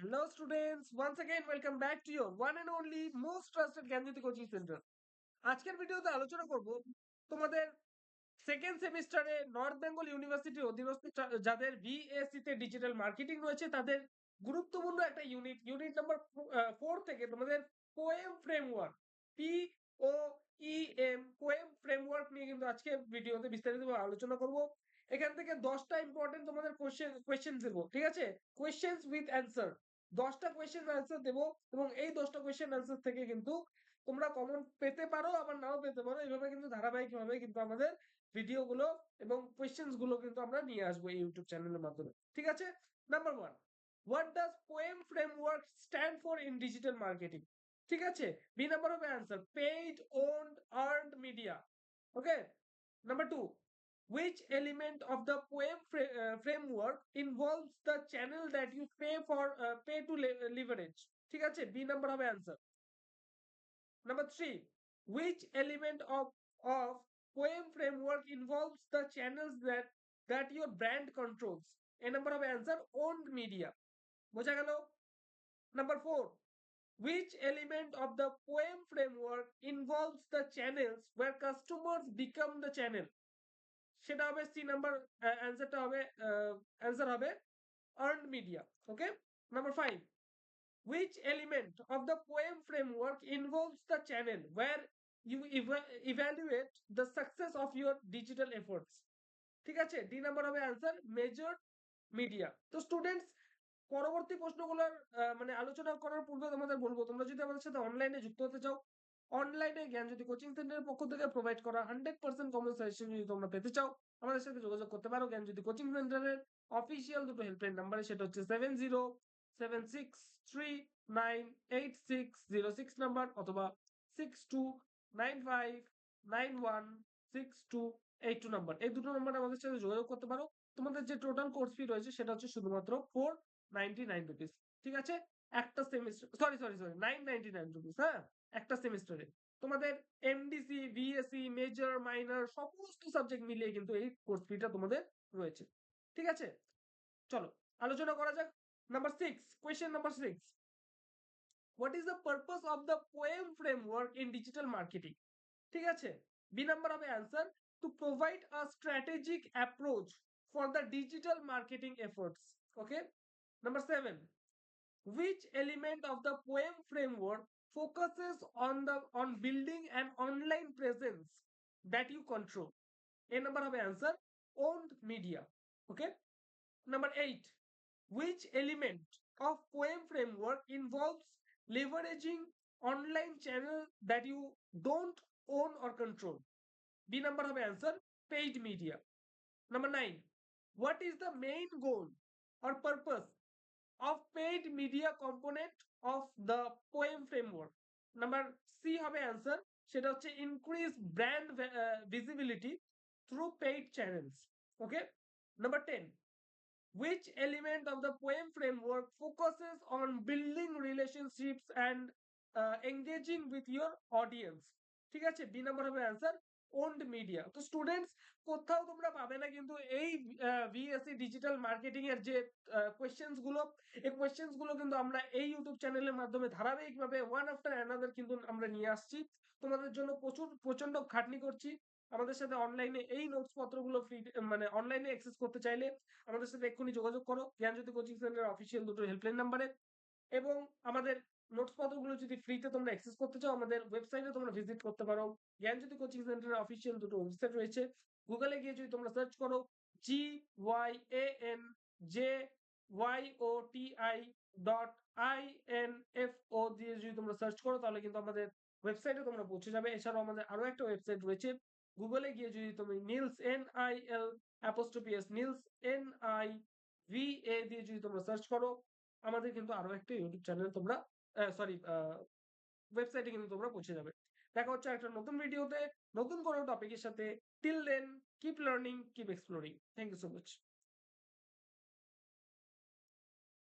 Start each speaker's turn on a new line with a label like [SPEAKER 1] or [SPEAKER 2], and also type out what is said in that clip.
[SPEAKER 1] Hello students, once again welcome back to your one and only most trusted Gyanjyoti coaching centre আজকের ভিডিওতে আলোচনা করব তোমাদের second সেমিস্টারে নর্থ বেঙ্গল ইউনিভার্সিটির অধীনস্থ যাদের বিএসসি তে ডিজিটাল মার্কেটিং রয়েছে তাদের গুরুত্বপূর্ণ একটা ইউনিট ইউনিট নাম্বার ফোর থেকে তোমাদের poem framework P O E M poem framework নিয়ে কিন্তু আজকে ভিডিওতে বিস্তারিতভাবে আলোচনা করব। এখান থেকে দশটা ইম্পর্টেন্ট তোমাদের কোয়েশ্চেন কোয়েশ্চেন দেবো ঠিক আছে? কোয়েশ্চেন্স উইথ অ্যান্সার দশটা কোয়েশ্চেন অ্যান্সার দেবো এবং এই দশটা কোয়েশ্চেন অ্যান্সার থেকে কিন্তু তোমরা কমন পেতে পারো, আবার নাও পেতে পারো। এইভাবে কিন্তু ধারাবাহিক ভাবে কিন্তু আমাদের ভিডিও গুলো এবং কোয়েশ্চেন্সগুলো কিন্তু আমরা নিয়ে আসব এই ইউটিউব চ্যানেলের মাধ্যমে। ঠিক আছে? Number one what does poem framework stand for in digital marketing ঠিক আছে? বি নাম্বার হবে answer paid owned earned media okay number two which element of the poem fra- uh, framework involves the channel that you pay for uh, pay to le- leverage ঠিক আছে B number হবে answer number three which element of of poem framework involves the channels that that your brand controls A number হবে answer owned media বোঝা গেল number four which element of the poem framework involves the channels where customers become the channel সেটা হবে C number অ্যান্সারটা হবে answer হবে earned media okay number five which of the poem framework involves the channel where you eva- evaluate the success of your digital efforts? ঠিক আছে? D number হবে answer major media তো students পরবর্তী প্রশ্নগুলোর মানে আলোচনা করার পূর্বে তোমাদের বলব, তোমরা যদি আমাদের সাথে অনলাইনে যুক্ত হতে চাও অনলাইনে জ্ঞান যদি কোচিং সেন্টারের পক্ষ থেকে প্রোভাইড করা হান্ড্রেড পার্সেন্ট কমন যদি তোমরা পেতে চাও, আমাদের সাথে যোগাযোগ করতে পারো। জ্ঞান যদি কোচিং সেন্টারের অফিসিয়াল দুটো হেল্পলাইন নাম্বারে সেটা হচ্ছে seven zero seven six three nine eight six zero six number অথবা six two nine five nine one six two eight two number এই দুটো নাম্বার আমাদের সাথে যোগাযোগ করতে পারো। তোমাদের যে টোটাল কোর্স ফি রয়েছে, সেটা হচ্ছে শুধুমাত্র ফোর নাইনটি নাইন রুপিস ঠিক আছে? একটা semester sorry sorry sorry nine ninety nine rupees হ্যাঁ? একটা সেমিস্টারে। তোমাদের এমডিসি বিএসসি মেজর মাইনর সমস্ত সাবজেক্ট মিলিয়ে কিন্তু এই কোর্স ফিটা তোমাদের রয়েছে। ঠিক আছে? চলো, আলোচনা করা যাক। Number six question number six what is the purpose of the poem framework in digital marketing ঠিক আছে? বি নাম্বার হবে answer to provide a strategic approach for the digital marketing efforts okay number seven which element of the poem framework focuses on the on building an online presence that you control. A number of answer owned media okay? Number 8 which element of poem framework involves leveraging online channel that you don't own or control? B number of answer paid media. Number 9 what is the main goal or purpose of paid media component of the poem framework number C হবে answer সেটা হচ্ছে increase brand visibility through paid channels okay number ten which element of the poem framework focuses on building relationships and uh, engaging with your audience ঠিক আছে B number হবে answer owned media তো students কোথাও তোমরা পাবে না কিন্তু এই ভিএসসি ডিজিটাল মার্কেটিং এর যে কোয়েশ্চেন্সগুলো, এই কোয়েশ্চেন্সগুলো কিন্তু আমরা এই ইউটিউব চ্যানেলের মাধ্যমে ধারাবাহিকভাবে ওয়ান আফটার অ্যানাদার কিন্তু আমরা নিয়ে আসছি। তোমাদের জন্য প্রচুর প্রচণ্ড খাটনি করছি। আমাদের সাথে অনলাইনে এই নোটস পত্রগুলো ফ্রি মানে অনলাইনে অ্যাক্সেস করতে চাইলে আমাদের সাথে এক্ষুনি যোগাযোগ করো। জ্ঞানজ্যোতি কোচিং সেন্টার অফিসিয়াল দুটো হেল্পলাইন নাম্বারে এবং আমাদের নোটস পত্রগুলো যদি ফ্রিতে তোমরা অ্যাক্সেস করতে চাও, আমাদের ওয়েবসাইটে তোমরা ভিজিট করতে পারো। জ্ঞানজ্যোতি কোচিং সেন্টারের অফিসিয়াল দুটো ওয়েবসাইট রয়েছে। গুগলে গিয়ে যদি তোমরা সার্চ করো G Y A N J Y O T I dot I N F O দিয়ে যদি তোমরা সার্চ করো, তাহলে কিন্তু আমাদের ওয়েবসাইটে তোমরা পৌঁছে যাবে। এছাড়াও আমাদের আরও একটা ওয়েবসাইট রয়েছে। গুগলে গিয়ে যদি তুমি Nils N I L apostrophe s Nils N I V A দিয়ে যদি তোমরা সার্চ করো, আমাদের কিন্তু আরও একটা ইউটিউব চ্যানেল তোমরা সরি ওয়েবসাইটে কিন্তু তোমরা পৌঁছে যাবে। দেখা হচ্ছে একটা নতুন ভিডিওতে নতুন কোনো টপিকের সাথে। Till then keep learning keep exploring thank you so much